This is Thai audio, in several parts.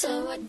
สวัส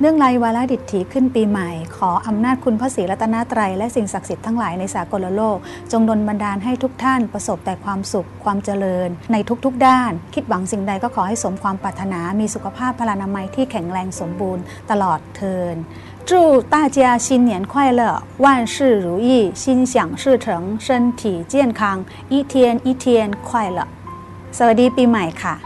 เนื่องในวาระดิถีขึ้นปีใหม่ ขออำนาจคุณพระศรีรัตนตรัยและสิ่งศักดิ์สิทธิ์ทั้งหลายในสากลโลก จงดลบันดาลให้ทุกท่านประสบแต่ความสุข ความเจริญ ในทุกๆด้าน คิดหวังสิ่งใดก็ขอให้สมความปรารถนา มีสุขภาพพลานามัยที่แข็งแรงสมบูรณ์ตลอดเทิน祝大家新年快乐，万事如意，心想事成，身体健康，一天一天快乐。สวัสดีปีใหม่ค่ะ